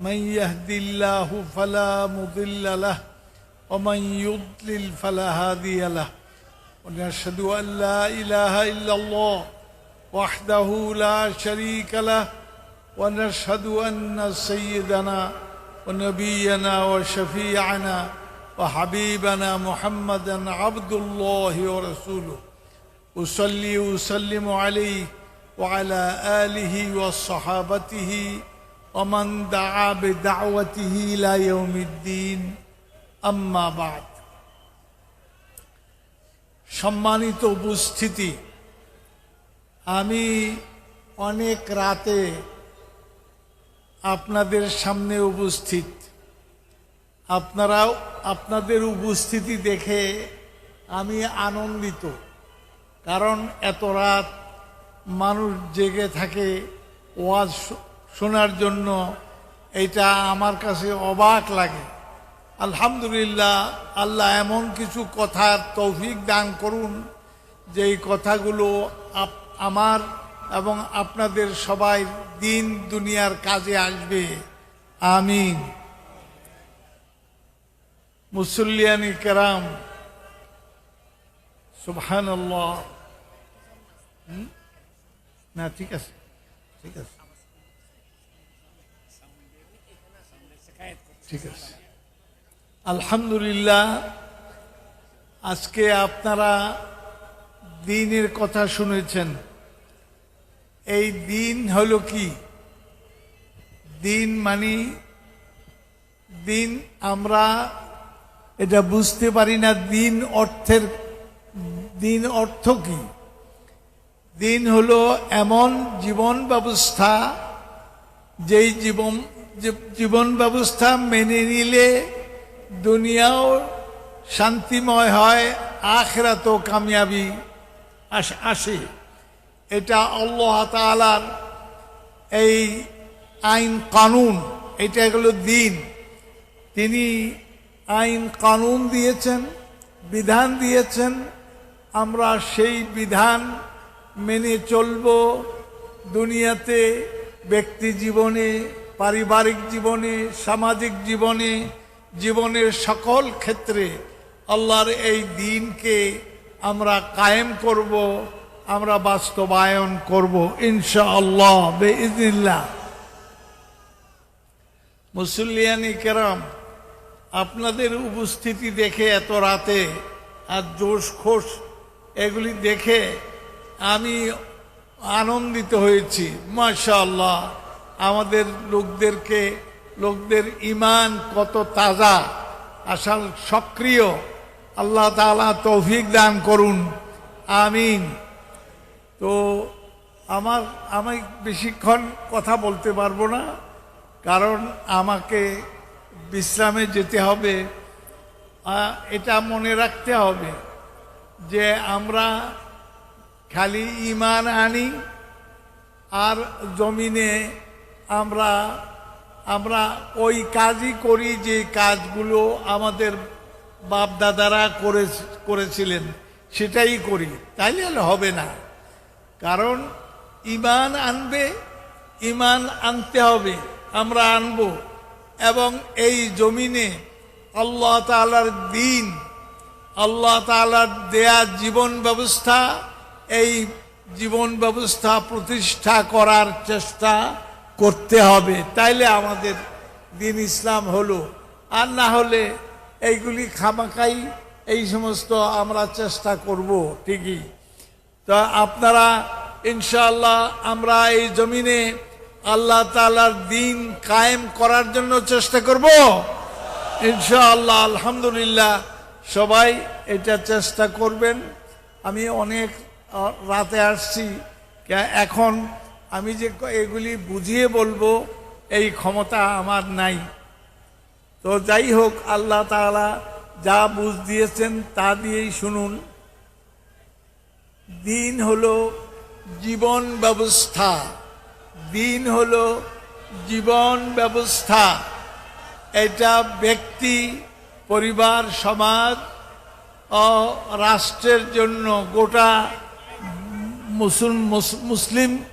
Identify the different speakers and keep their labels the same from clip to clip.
Speaker 1: من يهد الله فلا مضل له ومن يضلل فلا هادي له. ونشهد أن لا إله إلا الله وحده لا شريك له ونشهد أن سيدنا ونبينا وشفيعنا وحبيبنا محمدا عبد الله ورسوله. أصلي وأسلم عليه وعلى آله وصحابته অমান দাআ বিদাওয়াতিহি ইলা ইয়াউমিদ্দিন আম্মা বাদ সম্মানিত উপস্থিতি, আমি অনেক রাতে আপনাদের সামনে উপস্থিত। আপনারাও আপনাদের উপস্থিতি দেখে আমি আনন্দিত, কারণ এত রাত মানুষ জেগে থাকে, ওয়াজ শোনার জন্য এটা আমার কাছে অবাক লাগে। আলহামদুলিল্লাহ, আল্লাহ এমন কিছু কথার তৌফিক দান করুন যে এই কথাগুলো আমার এবং আপনাদের সবাই দিন দুনিয়ার কাজে আসবে। আমিন। মুসল্লিয়ানি কেরাম সুবহান না, ঠিক আছে ঠিক আছে। ঠিক আছে। আলহামদুলিল্লাহ, আজকে আপনারা দিনের কথা শুনেছেন। এই দিন হলো কি? দিন মানে দিন আমরা এটা বুঝতে পারি না, দিন অর্থের, দিন অর্থ কি? দিন হলো এমন জীবন ব্যবস্থা, যেই জীবন জীবন ব্যবস্থা মেনে নিলে দুনিয়াও শান্তিময় হয় আখরাত কামিয়াবি আসে এটা আল্লাহ তালার এই আইন কানুন, এটা হলো দিন। তিনি আইন কানুন দিয়েছেন, বিধান দিয়েছেন, আমরা সেই বিধান মেনে চলব। দুনিয়াতে ব্যক্তি জীবনে পারিবারিক জীবনে, সামাজিক জীবনে, জীবনের সকল ক্ষেত্রে আল্লাহর এই দিনকে আমরা কায়েম করব, আমরা বাস্তবায়ন করব ইনশা আল্লাহ বেইজিল্লা মুসল্লিয়ানি কেরাম, আপনাদের উপস্থিতি দেখে এত রাতে আর জোশ খোশ এগুলি দেখে আমি আনন্দিত হয়েছি মাশা আল্লাহ আমাদের লোকদেরকে, লোকদের ইমান কত তাজা, আসল সক্রিয়। আল্লাহ তালা তৌফিক দান করুন। আমিন। তো আমার, আমি বেশিক্ষণ কথা বলতে পারব না, কারণ আমাকে বিশ্রামে যেতে হবে। এটা মনে রাখতে হবে যে আমরা খালি ইমান আনি আর জমিনে আমরা আমরা ওই কাজই করি যে কাজগুলো আমাদের বাপ দাদারা করে করেছিলেন, সেটাই করি। তাইলে হবে না। কারণ ইমান আনবে, ইমান আনতে হবে, আমরা আনব। এবং এই জমিনে আল্লাহ তালার দিন, আল্লাহ তালার দেয়া জীবন ব্যবস্থা, এই জীবন ব্যবস্থা প্রতিষ্ঠা করার চেষ্টা করতে হবে। তাইলে আমাদের দিন ইসলাম হলো। আর না হলে এইগুলি খামাকাই এই সমস্ত আমরা চেষ্টা করব ঠিকই। তা আপনারা, ইনশাআল্লাহ, আমরা এই জমিনে আল্লাহ তালার দিন কায়েম করার জন্য চেষ্টা করব। ইনশাআল্লাহ, আলহামদুলিল্লাহ, সবাই এটা চেষ্টা করবেন। আমি অনেক রাতে আসছি। এখন আমি যে এগুলি বুঝিয়ে বলব, এই ক্ষমতা আমার নাই। তো যাই হোক, আল্লাহ তাআলা যা বুঝ দিয়েছেন তা দিয়েই শুনুন। দিন হলো জীবন ব্যবস্থা। দিন হলো জীবন ব্যবস্থা। এটা ব্যক্তি, পরিবার, সমাজ ও রাষ্ট্রের জন্য গোটা মুসলিম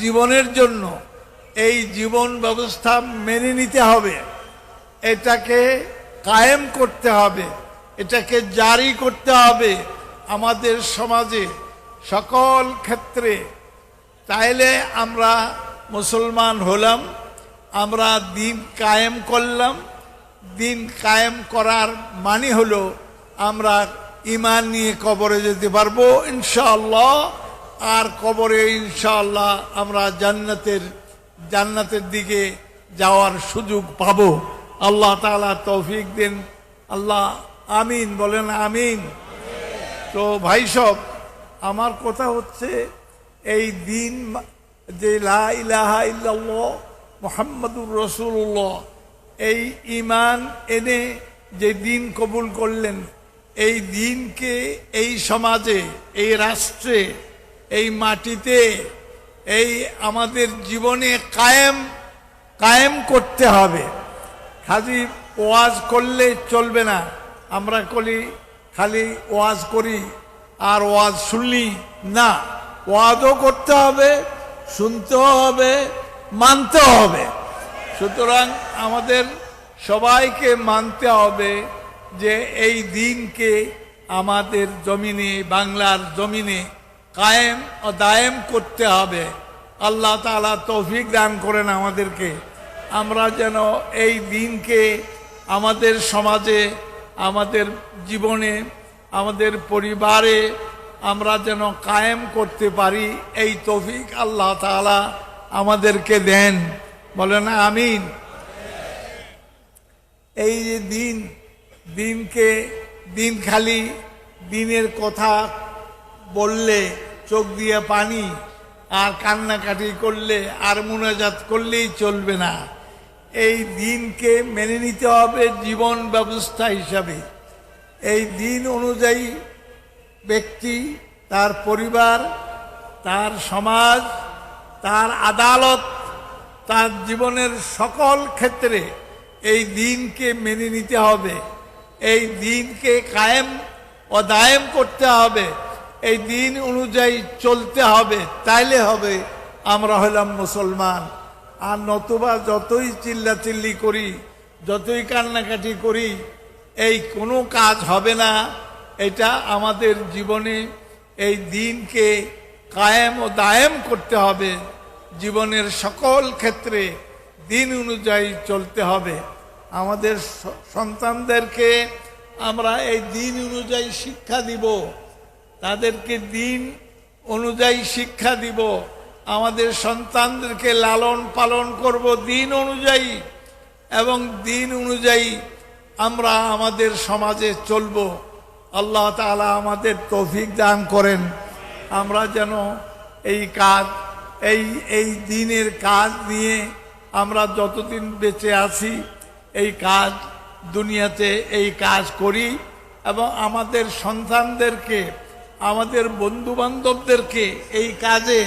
Speaker 1: জীবনের জন্য এই জীবন ব্যবস্থা মেনে নিতে হবে। এটাকে কায়েম করতে হবে, এটাকে জারি করতে হবে আমাদের সমাজে সকল ক্ষেত্রে। তাইলে আমরা মুসলমান হলাম, আমরা দিন কায়েম করলাম। দিন কায়েম করার মানে হলো আমরা ইমান নিয়ে কবরে যেতে পারব, ইনশাআল্লাহ। আর কবরে ইনশাআল্লাহ আমরা জান্নাতের জান্নাতের দিকে যাওয়ার সুযোগ পাব। আল্লাহ তাআলা তৌফিক দিন। আল্লাহ আমিন, বলেন আমিন। তো ভাই সব, আমার কথা হচ্ছে এই দিন যে মোহাম্মদুর রসুল্লাহ এই ইমান এনে যে দিন কবুল করলেন, এই দিনকে এই সমাজে, এই রাষ্ট্রে এই মাটিতে, এই আমাদের জীবনে কায়েম কায়েম করতে হবে। খালি ওয়াজ করলে চলবে না। আমরা করি খালি ওয়াজ করি আর ওয়াজ শুনলি না। ওয়াজও করতে হবে, শুনতেও হবে মানতে হবে। সুতরাং আমাদের সবাইকে মানতে হবে যে এই দিনকে আমাদের জমিনে, বাংলার জমিনে কায়েম ও দায়েম করতে হবে। আল্লাহ তাআলা তৌফিক দান করেন আমাদেরকে। আমরা যেন এই দিনকে আমাদের সমাজে, আমাদের জীবনে, আমাদের পরিবারে আমরা যেন কায়েম করতে পারি। এই তৌফিক আল্লাহ তাআলা আমাদেরকে দেন। বলেন আমিন। এই যে দিন, দিনকে দিন খালি দিনের কথা বললে, চোখ দিয়ে পানি, আর কান্নাকাটি করলে, আর মুনাজাত করলেই চলবে না। এই দিনকে মেনে নিতে হবে জীবন ব্যবস্থা হিসাবে। এই দিন অনুযায়ী ব্যক্তি, তার পরিবার, তার সমাজ, তার আদালত, তার জীবনের সকল ক্ষেত্রে এই দিনকে মেনে নিতে হবে। এই দিনকে কায়েম ও দায়েম করতে হবে। এই দিন অনুযায়ী চলতে হবে, তাইলে হবে। আমরা হলাম মুসলমান। আর নতুবা যতই চিল্লাচিল্লি করি, যতই কান্নাকাটি করি, এই কোনো কাজ হবে না। এটা আমাদের জীবনে এই দিনকে কায়েম ও দায়েম করতে হবে। জীবনের সকল ক্ষেত্রে দিন অনুযায়ী চলতে হবে। আমাদের সন্তানদেরকে আমরা এই দিন অনুযায়ী শিক্ষা দিব। তাদেরকে দিন অনুযায়ী শিক্ষা দিব। আমাদের সন্তানদেরকে লালন পালন করব দিন অনুযায়ী এবং দিন অনুযায়ী আমরা আমাদের সমাজে চলব। আল্লাহ তাআলা আমাদের তৌফিক দান করেন। আমরা যেন এই কাজ, এই এই দিনের কাজ নিয়ে আমরা যতদিন বেঁচে আছি, এই কাজ, দুনিয়াতে এই কাজ করি এবং আমাদের সন্তানদেরকে আমাদের বন্ধু বান্ধবদেরকে এই কাজে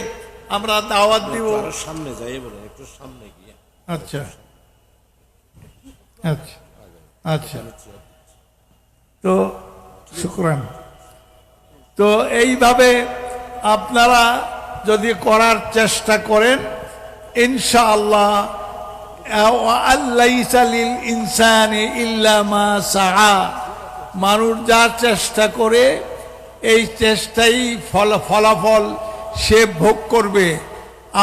Speaker 1: আমরা দাওয়াত দিব।
Speaker 2: সামনে যাই বলে একটু সামনে গিয়ে।
Speaker 1: আচ্ছা। আচ্ছা। আচ্ছা। তো শুক্রান। তো এইভাবে আপনারা যদি করার চেষ্টা করেন ইনশাআল্লাহ আল্লাহ ইনসানি ইল্লামা সাহা মানুষ যা চেষ্টা করে এই চেষ্টাই ফল, ফলাফল সে ভোগ করবে।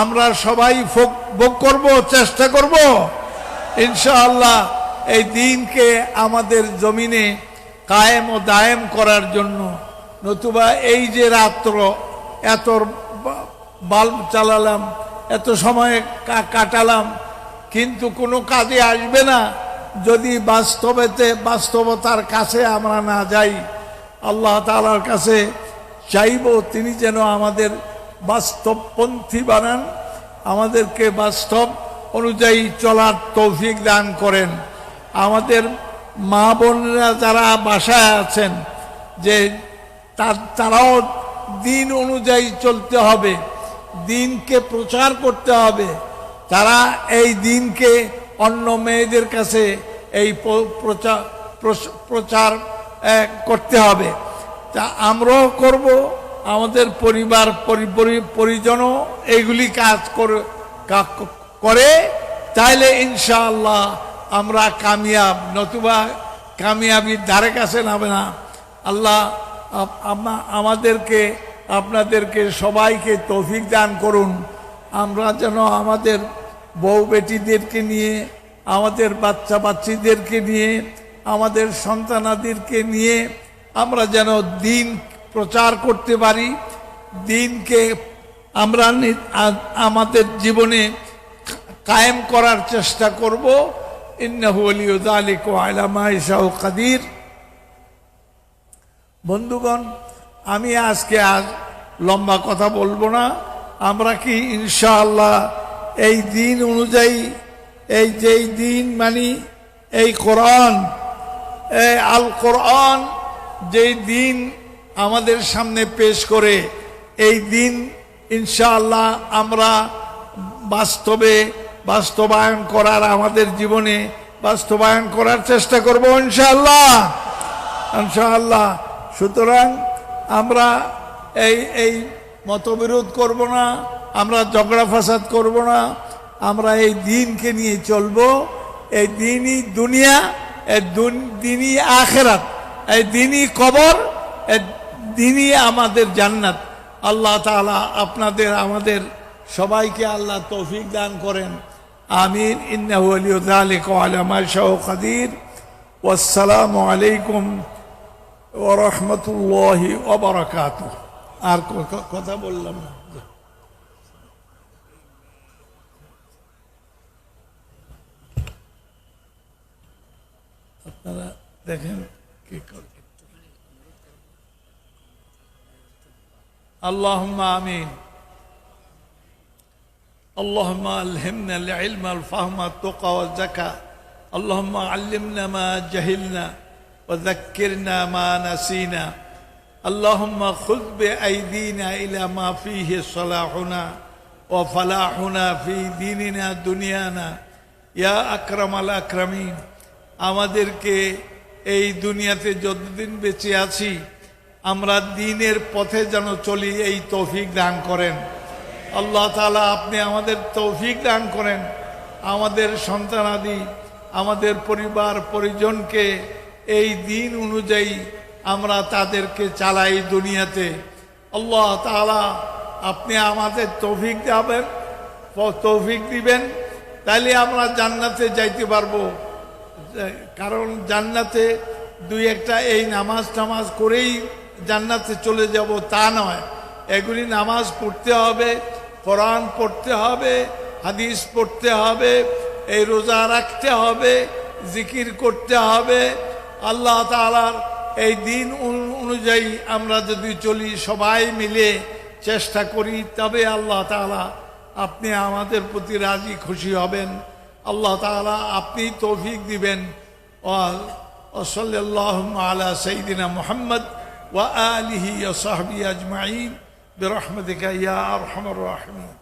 Speaker 1: আমরা সবাই ভোগ করব, চেষ্টা করব। ইনশাআল্লাহ এই দিনকে আমাদের জমিনে কায়েম ও দায়েম করার জন্য। নতুবা এই যে রাত্র, এত বাল্ব চালালাম, এত সময় কাটালাম, কিন্তু কোনো কাজে আসবে না। যদি বাস্তবেতে, বাস্তবতার কাছে আমরা না যাই আল্লাহ তাআলার কাছে চাইব তিনি যেন আমাদের বাস্তবপন্থী বানান, আমাদেরকে বাস্তব অনুযায়ী চলার তৌফিক দান করেন। আমাদের মা বোনেরা যারা বাসায় আছেন, যে তারাও দিন অনুযায়ী চলতে হবে, দিনকে প্রচার করতে হবে। তারা এই দিনকে অন্য মেয়েদের কাছে এই প্রচার প্রচার করতে হবে। তা আমরাও করব, আমাদের পরিবার, পরি- পরি- পরিজনও এইগুলি কাজ করে তাইলে ইনশাআল্লাহ আমরা কামিয়াব, নতুবা কামিয়াবির ধারে কাছে নামে না। আল্লাহ আমাদেরকে, আপনাদেরকে সবাইকে তৌফিক দান করুন। আমরা যেন আমাদের বউ বেটিদেরকে নিয়ে, আমাদের বাচ্চা বাচ্চিদেরকে নিয়ে আমাদের সন্তানাদেরকে নিয়ে আমরা যেন দিন প্রচার করতে পারি, দিনকে আমরা আমাদের জীবনে কায়েম করার চেষ্টা করব। ইন্নাহু আলা মা কাদির। বন্ধুগণ, আমি আজকে আর লম্বা কথা বলব না। আমরা কি ইনশাআল্লাহ এই দিন অনুযায়ী, এই যেই দিন মানি এই কোরআন আল কোরআন যেই দিন আমাদের সামনে পেশ করে, এই দিন ইনশাআল্লাহ আমরা বাস্তবে বাস্তবায়ন করার, আমাদের জীবনে বাস্তবায়ন করার চেষ্টা করব ইনশাআল্লাহ। ইনশাআল্লাহ। সুতরাং আমরা এই এই মতবিরোধ করব না, আমরা ঝগড়া ফাসাদ করব না, আমরা এই দিনকে নিয়ে চলব। এই দিনই দুনিয়া দিনই আখেরাত এই দিনই কবর দিনই আমাদের জান্নাত। আল্লাহ তাআলা আপনাদের, আমাদের সবাইকে আল্লাহ তৌফিক দান করেন। আমিন। ইন্নাহু আলিয়্যু যালিকা ওয়া আলা মা ইয়াশাউ কাদির ওয়াসসালামু আলাইকুম ওরহমতুল্লাহি অবরাকাত আর কথা বললাম না। আপনারা দেখেন কি করে اللهم آمين اللهم ألهمنا العلم الفهم التقى والزكاة اللهم علمنا ما جهلنا وذكرنا ما نسينا اللهم خذ بأيدينا إلى ما فيه صلاحنا وفلاحنا في ديننا دنيانا يا أكرم الأكرمين আমাদেরকে এই দুনিয়াতে যতদিন বেঁচে আছি, আমরা দিনের পথে যেন চলি, এই তৌফিক দান করেন। আল্লাহ তালা আপনি আমাদের তৌফিক দান করেন। আমাদের সন্তানাদি আমাদের পরিবার, পরিজনকে এই দিন অনুযায়ী আমরা তাদেরকে চালাই দুনিয়াতে। আল্লাহ তাআলা আপনি আমাদের তৌফিক দেবেন, তৌফিক দিবেন, তাইলে আমরা জান্নাতে যাইতে পারব। কারণ জান্নাতে দুই একটা এই নামাজ টামাজ করেই জান্নাতে চলে যাব তা নয়। এগুলি নামাজ পড়তে হবে, কোরআন পড়তে হবে, হাদিস পড়তে হবে, এই রোজা রাখতে হবে, জিকির করতে হবে। আল্লাহ তাআলার এই দিন অনু- অনুযায়ী আমরা যদি চলি সবাই মিলে চেষ্টা করি, তবে আল্লাহ তাআলা আপনি আমাদের প্রতি রাজি খুশি হবেন। আল্লাহ তাআলা আপনি তৌফিক দিবেন وصلى اللهم على سيدنا محمد وآله وصحبه أجمعين برحمتك يا أرحم الراحمين